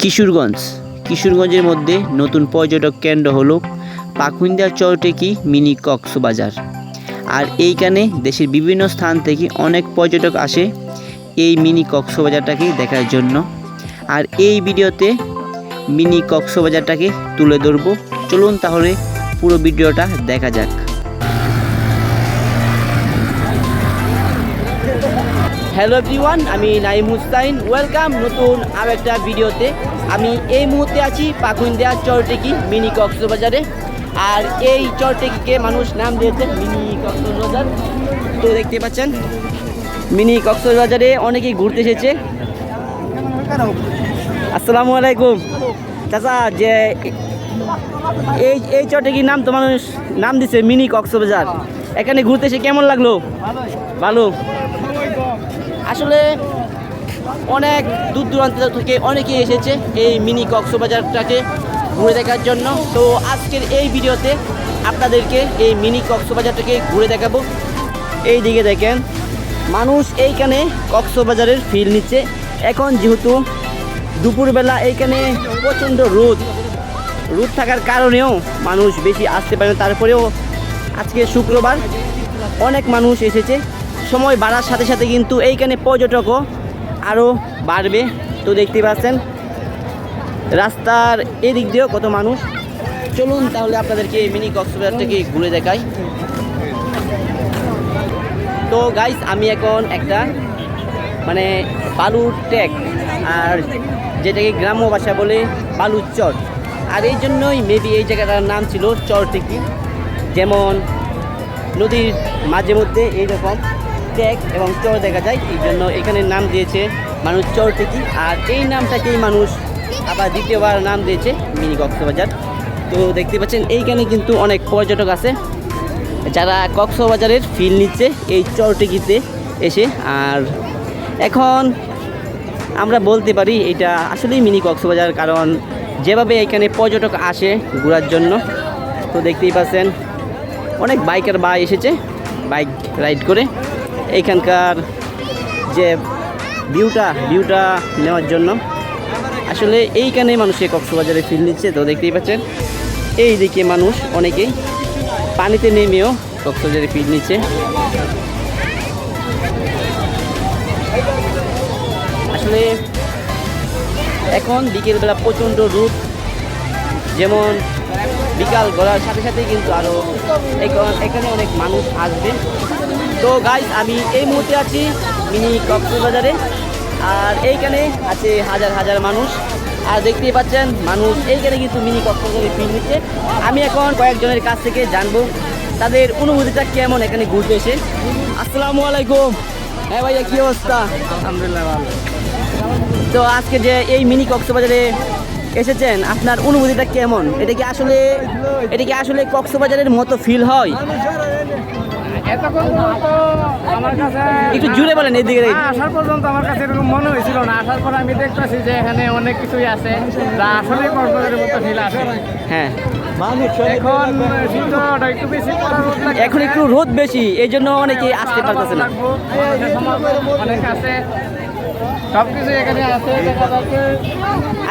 কিশোরগঞ্জ। কিশোরগঞ্জের মধ্যে নতুন পর্যটক কেন্দ্র হলো পাকুন্দিয়া চরটেকি মিনি কক্সবাজার। আর এইখানে দেশের বিভিন্ন স্থান থেকে অনেক পর্যটক আসে এই মিনি কক্সবাজারটাকে দেখার জন্য। আর এই ভিডিওতে মিনি কক্সবাজারটাকে তুলে ধরবো। চলুন তাহলে পুরো ভিডিওটা দেখা যাক। হ্যালো এভরিওয়ান আমি নাইম হুসাইন। ওয়েলকাম নতুন আর একটা ভিডিওতে। আমি এই মুহূর্তে আছি পাকুইন্দিয়া চরটেকি মিনি কক্সবাজারে। আর এই চরটেকিকে মানুষ নাম দিয়েছে মিনি কক্সবাজার। তো দেখতে পাচ্ছেন, মিনি কক্সবাজারে অনেকেই ঘুরতে এসেছে। আসসালামু আলাইকুম। চাচা, যে এই এই চরটেকির নাম তো মানুষ নাম দিছে মিনি কক্সবাজার। এখানে ঘুরতে এসে কেমন লাগল? ভালো। আসলে অনেক দূর দূরান্ত থেকে অনেকেই এসেছে এই মিনি কক্সবাজারটাকে ঘুরে দেখার জন্য। তো আজকের এই ভিডিওতে আপনাদেরকে এই মিনি কক্সবাজারটাকে ঘুরে দেখাবো। এই দিকে দেখেন, মানুষ এইখানে কক্সবাজারের ফিল নিচ্ছে। এখন যেহেতু দুপুরবেলা এইখানে প্রচণ্ড রোদ রোদ থাকার কারণেও মানুষ বেশি আসতে পারে না। তারপরেও আজকে শুক্রবার অনেক মানুষ এসেছে। সময় বাড়ার সাথে সাথে কিন্তু এইখানে পর্যটকও আরও বাড়বে। তো দেখতে পাচ্ছেন, রাস্তার এদিক দিয়েও কত মানুষ। চলুন তাহলে আপনাদেরকে মিনি কক্সবাজারটাকে ঘুরে দেখাই। তো গাইস আমি এখন একটা মানে বালুর ট্যাগ, আর যেটাকে গ্রাম্য ভাষা বলে বালুর চর। আর এই জন্যই মেবি এই জায়গাটার নাম ছিল চরটিকি যেমন নদীর মাঝে মধ্যে এইরকম। ট্যাগ এবং চর দেখা যায়, এই জন্য এখানে নাম দিয়েছে মানুষ চরটিকি আর এই নামটাকেই মানুষ? আবার দ্বিতীয়বার নাম দিয়েছে মিনি কক্সবাজার। তো দেখতে পাচ্ছেন, এইখানে কিন্তু অনেক পর্যটক আছে। যারা কক্সবাজারের ফিল নিচ্ছে এই চরটিকিতে এসে। আর এখন আমরা বলতে পারি, এটা আসলেই মিনি কক্সবাজার, কারণ যেভাবে এখানে পর্যটক আসে ঘোরার জন্য, তো দেখতেই পাচ্ছেন, অনেক বাইকার বা এসেছে, বাইক রাইড করে। এইখানকার যে ভিউটা ভিউটা নেওয়ার জন্য। আসলে এইখানে মানুষে কক্সবাজারে ফিল নিচ্ছে, তো দেখতেই পাচ্ছেন। এই দিকে মানুষ অনেকেই পানিতে নেমেও কক্সবাজারে ফিল নিচ্ছে। আসলে এখন বিকেলবেলা প্রচণ্ড রোদ, যেমন বিকাল গড়ার সাথে সাথে কিন্তু আরও এখানে অনেক মানুষ আসবে তো গাইস আমি এই মুহূর্তে আছি মিনি কক্সবাজারে আর এইখানে আছে হাজার হাজার মানুষ। আর দেখতেই পাচ্ছেন মানুষ এইখানে কিন্তু মিনি কক্সবাজারে ফিল নিচ্ছে আমি এখন কয়েকজনের কাছ থেকে জানব তাদের অনুভূতিটা কেমন এখানে ঘুরতে এসে। আসসালামু আলাইকুম। হ্যাঁ ভাইয়া কী অবস্থা? আলহামদুলিল্লাহ ভালো। তো আজকে যে এই মিনি কক্সবাজারে এসেছেন আপনার অনুভূতিটা কেমন? এটা কি আসলে এটা কি আসলে কক্সবাজারের মতো ফিল হয়? একটু জুড়ে বলেন এইদিকে না, আসার পর্যন্ত আমার কাছে এরকম মনে হয়েছিল না। আসার পর আমি দেখতেছি যে এখানে অনেক কিছুই আছে যা আসলে কক্সবাজারের মতো ফিল আসে। হ্যাঁ। এখন একটু রোদ বেশি এই জন্য অনেকে আসতে পারতেছে না। অনেক আছে। এখানে আছে দেখা যাচ্ছে।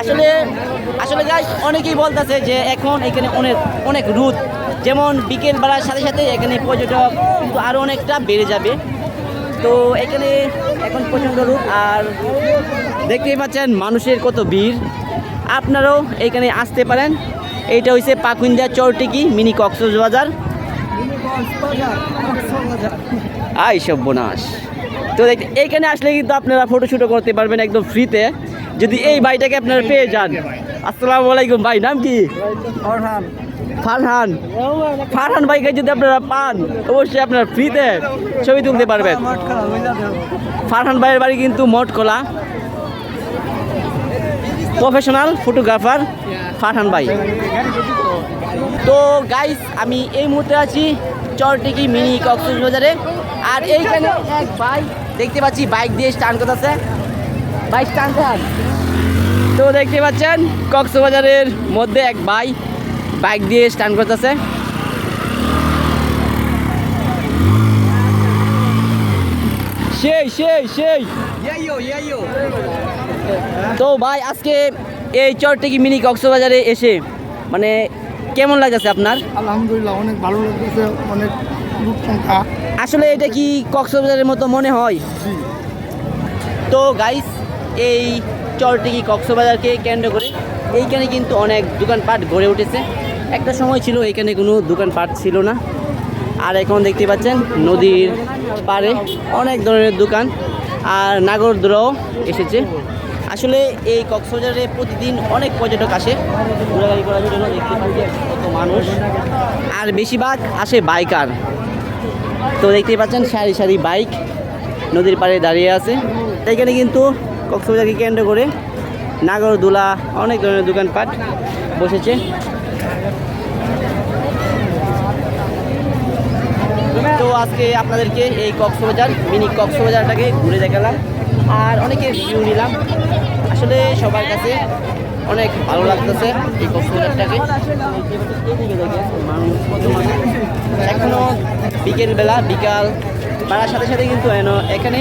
আসলে আসলে গাই অনেকেই বলতেছে যে এখন এখানে অনেক অনেক রোদ। যেমন বিকেল বেলার সাথে সাথে এখানে পর্যটক কিন্তু আরও অনেকটা বেড়ে যাবে। তো এখানে এখন প্রচণ্ড রোদ আর দেখতেই পাচ্ছেন মানুষের কত ভিড়। আপনারাও এখানে আসতে পারেন। এইটা হচ্ছে পাকুন্দিয়া চরটিকি মিনি কক্সবাজার। আই সর্বনাশ। তো দেখ এইখানে আসলে কিন্তু আপনারা ফটোশুটও করতে পারবেন একদম ফ্রিতে যদি এই ভাইটাকে আপনারা পেয়ে যান। আসসালামু আলাইকুম ভাই নাম কি? অরহান ফারহান। ফারহান ভাইকে যদি আপনারা পান অবশ্যই আপনারা ফ্রিতে ছবি তুলতে পারবেন। ফারহান ভাইয়ের বাড়ি কিন্তু মঠকলা প্রফেশনাল ফটোগ্রাফার ফারহান ভাই। তো গাইস আমি এই মুহূর্তে আছি চরটিকি মিনি কক্সবাজারে। আর এইখানে এক ভাই দেখতে পাচ্ছি বাইক দিয়ে স্টান করতেছে। বাইক স্টান দেন তো দেখতে পাচ্ছেন কক্সবাজারের মধ্যে এক ভাই বাইক দিয়ে স্টান করতেছে। সেই সেই সেই। তো ভাই আজকে এই চরটিকি মিনি কক্সবাজারে এসে মানে কেমন লাগতেছে আপনার? আলহামদুলিল্লাহ অনেক ভালো লাগতেছে অনেক সংখ্যা আসলে এটা কি কক্সবাজারের মতো মনে হয়? তো গাইস এই চরটি কি কক্সবাজারকে কেন্দ্র করে? এইখানে কিন্তু অনেক দোকানপাট গড়ে উঠেছে। একটা সময় ছিল এখানে কোনো দোকানপাট ছিল না। আর এখন দেখতে পাচ্ছেন, নদীর পাড়ে অনেক ধরনের দোকান আর নাগরদোলাও এসেছে। আসলে এই কক্সবাজারে প্রতিদিন অনেক পর্যটক আসে। ঘোরাঘুরি করার জন্য দেখতে পাচ্ছেন কত মানুষ। আর বেশিরভাগ আসে বাইকার তো দেখতেই পাচ্ছেন, সারি সারি বাইক নদীর পাড়ে দাঁড়িয়ে আছে। এখানে কিন্তু কক্সবাজারকে কেন্দ্র করে নাগরদোলা অনেক ধরনের দোকানপাট বসেছে। তো আজকে আপনাদেরকে এই কক্সবাজার, মিনি কক্সবাজারটাকে ঘুরে দেখালাম। আর অনেকের ভিউ নিলাম। আসলে সবার কাছে অনেক ভালো লাগতেছে এই কক্সবাজারটাকে এদিকে দেখেন, মানুষ কত এখনও বিকেল বেলা বিকাল বাড়ার সাথে সাথে কিন্তু এখানে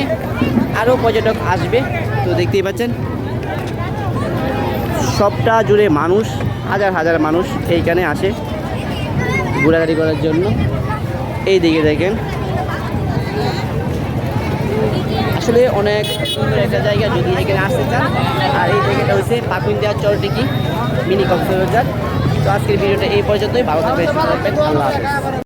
আরও পর্যটক আসবে তো দেখতেই পাচ্ছেন। সবটা জুড়ে মানুষ হাজার হাজার মানুষ এইখানে আসে ঘোরাঘুরি করার জন্য। এই দিকে দেখেন। আসলে অনেক সুন্দর একটা জায়গা যদি এখানে আসতে চান। আর এই জায়গাটা হচ্ছে পাকুইন্দিয়া চরটিকি মিনি কক্সবাজার। তো আজকের ভিডিওটা এই পর্যন্তই। ভালো থাকবেন। আল্লাহ হাফেজ।